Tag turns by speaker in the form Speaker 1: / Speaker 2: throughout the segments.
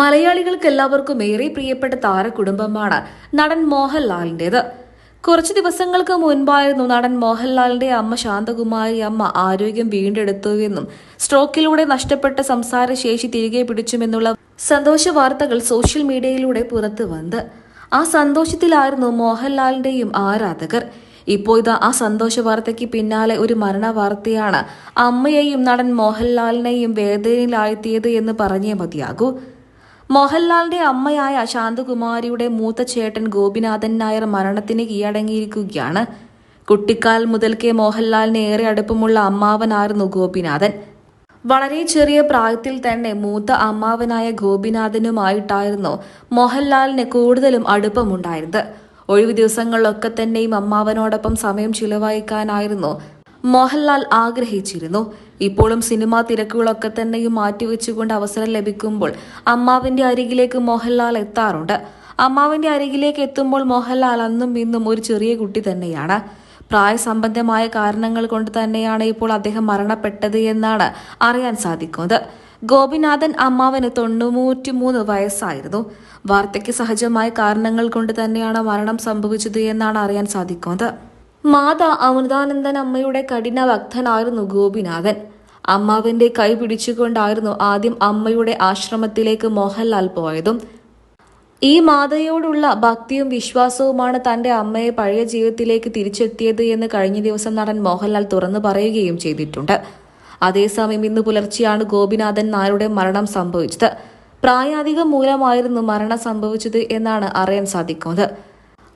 Speaker 1: മലയാളികൾക്ക് എല്ലാവർക്കും ഏറെ പ്രിയപ്പെട്ട താരകുടുംബമാണ് നടൻ മോഹൻലാലിന്റേത്. കുറച്ചു ദിവസങ്ങൾക്ക് മുൻപായിരുന്നു നടൻ മോഹൻലാലിന്റെ അമ്മ ശാന്തകുമാരി അമ്മ ആരോഗ്യം വീണ്ടെടുത്തുവെന്നും സ്ട്രോക്കിലൂടെ നഷ്ടപ്പെട്ട സംസാരശേഷി തിരികെ പിടിച്ചുമെന്നുള്ള സന്തോഷ വാർത്തകൾ സോഷ്യൽ മീഡിയയിലൂടെ പുറത്തു വന്നത് ആ സന്തോഷത്തിലായിരുന്നു മോഹൻലാലിന്റെയും ആരാധകർ. ഇപ്പോൾ ഇതാ ആ സന്തോഷ വാർത്തയ്ക്ക് പിന്നാലെ ഒരു മരണ വാർത്തയാണ് അമ്മയെയും നടൻ മോഹൻലാലിനെയും വേദനയിലാഴ്ത്തിയത് എന്ന് പറഞ്ഞേ മതിയാകൂ. മോഹൻലാലിന്റെ അമ്മയായ ശാന്തകുമാരിയുടെ മൂത്ത ചേട്ടൻ ഗോപിനാഥൻ നായർ മരണത്തിന് കീഴടങ്ങിയിരിക്കുകയാണ്. കുട്ടിക്കാലം മുതൽക്കേ മോഹൻലാലിന് ഏറെ അടുപ്പമുള്ള അമ്മാവനായിരുന്നു ഗോപിനാഥൻ. വളരെ ചെറിയ പ്രായത്തിൽ തന്നെ മൂത്ത അമ്മാവനായ ഗോപിനാഥനുമായിട്ടായിരുന്നു മോഹൻലാലിന് കൂടുതലും അടുപ്പമുണ്ടായിരുന്നത്. ഒഴിവു ദിവസങ്ങളിലൊക്കെ തന്നെയും അമ്മാവനോടൊപ്പം സമയം ചിലവഴിക്കാനായിരുന്നു മോഹൻലാൽ ആഗ്രഹിച്ചിരുന്നു. ഇപ്പോഴും സിനിമാ തിരക്കുകളൊക്കെ തന്നെയും മാറ്റിവെച്ചുകൊണ്ട് അവസരം ലഭിക്കുമ്പോൾ അമ്മാവിന്റെ അരികിലേക്ക് മോഹൻലാൽ എത്താറുണ്ട്. അമ്മാവിന്റെ അരികിലേക്ക് എത്തുമ്പോൾ മോഹൻലാൽ അന്നും ഇന്നും ഒരു ചെറിയ കുട്ടി തന്നെയാണ്. പ്രായസംബന്ധമായ കാരണങ്ങൾ കൊണ്ട് തന്നെയാണ് ഇപ്പോൾ അദ്ദേഹം മരണപ്പെട്ടത് എന്നാണ് അറിയാൻ സാധിക്കുന്നത്. ഗോപിനാഥൻ അമ്മാവന് തൊണ്ണൂറ്റിമൂന്ന് വയസ്സായിരുന്നു. വാർദ്ധക്യ സഹജമായ കാരണങ്ങൾ കൊണ്ട് തന്നെയാണ് മരണം സംഭവിച്ചത് എന്നാണ് അറിയാൻ സാധിക്കുന്നത്. മാതാ അമൃതാനന്ദൻ അമ്മയുടെ കഠിന ഭക്തനായിരുന്നു ഗോപിനാഥൻ. അമ്മാവിന്റെ കൈ പിടിച്ചുകൊണ്ടായിരുന്നു ആദ്യം അമ്മയുടെ ആശ്രമത്തിലേക്ക് മോഹൻലാൽ പോയതും. ഈ മാതയോടുള്ള ഭക്തിയും വിശ്വാസവുമാണ് തന്റെ അമ്മയെ പഴയ ജീവിതത്തിലേക്ക് തിരിച്ചെത്തിയത് എന്ന് കഴിഞ്ഞ ദിവസം നടൻ മോഹൻലാൽ തുറന്നു പറയുകയും ചെയ്തിട്ടുണ്ട്. അതേസമയം ഇന്ന് പുലർച്ചെയാണ് ഗോപിനാഥൻ നായരുടെ മരണം സംഭവിച്ചത്. പ്രായാധികം മൂലമായിരുന്നു മരണം സംഭവിച്ചത് എന്നാണ് അറിയാൻ സാധിക്കുന്നത്.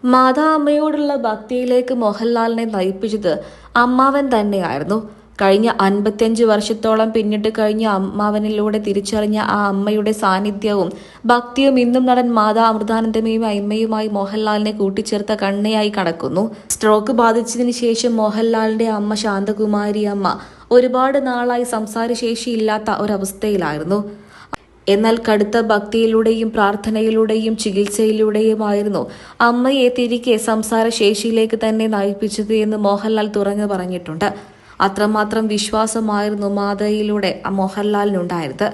Speaker 1: മാതാ അമ്മയോടുള്ള ഭക്തിയിലേക്ക് മോഹൻലാലിനെ നയിപ്പിച്ചത് അമ്മാവൻ തന്നെയായിരുന്നു. കഴിഞ്ഞ അൻപത്തിയഞ്ച് വർഷത്തോളം പിന്നിട്ട് കഴിഞ്ഞ അമ്മാവനിലൂടെ തിരിച്ചറിഞ്ഞ ആ അമ്മയുടെ സാന്നിധ്യവും ഭക്തിയും ഇന്നും നടൻ മാതാ അമൃതാനന്ദമയും അമ്മയുമായി മോഹൻലാലിനെ കൂട്ടിച്ചേർത്ത കണ്ണയായി കടക്കുന്നു. സ്ട്രോക്ക് ബാധിച്ചതിന് ശേഷം മോഹൻലാലിന്റെ അമ്മ ശാന്തകുമാരി അമ്മ ഒരുപാട് നാളായി സംസാരശേഷിയില്ലാത്ത ഒരവസ്ഥയിലായിരുന്നു. എന്നാൽ കടുത്ത ഭക്തിയിലൂടെയും പ്രാർത്ഥനയിലൂടെയും ചികിത്സയിലൂടെയുമായിരുന്നു അമ്മയെ തിരികെ സംസാര ശേഷിയിലേക്ക് തന്നെ നയിപ്പിച്ചത് എന്ന് മോഹൻലാൽ തുറന്നു പറഞ്ഞിട്ടുണ്ട്. അത്രമാത്രം വിശ്വാസമായിരുന്നു മാതയിലൂടെ മോഹൻലാലിനുണ്ടായത്.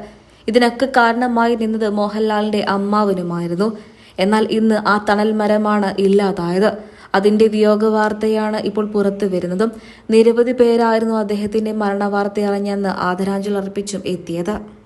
Speaker 1: ഇതിനൊക്കെ കാരണമായി നിന്നത് മോഹൻലാലിന്റെ അമ്മാവനുമായിരുന്നു. എന്നാൽ ഇന്ന് ആ തണൽ മരമാണ് ഇല്ലാതായത്. അതിന്റെ വിയോഗ വാർത്തയാണ് ഇപ്പോൾ പുറത്തു വരുന്നതും. നിരവധി പേരായിരുന്നു അദ്ദേഹത്തിന്റെ മരണവാർത്ത അറിഞ്ഞെന്ന് ആദരാഞ്ജലി അർപ്പിച്ചും എത്തിയത്.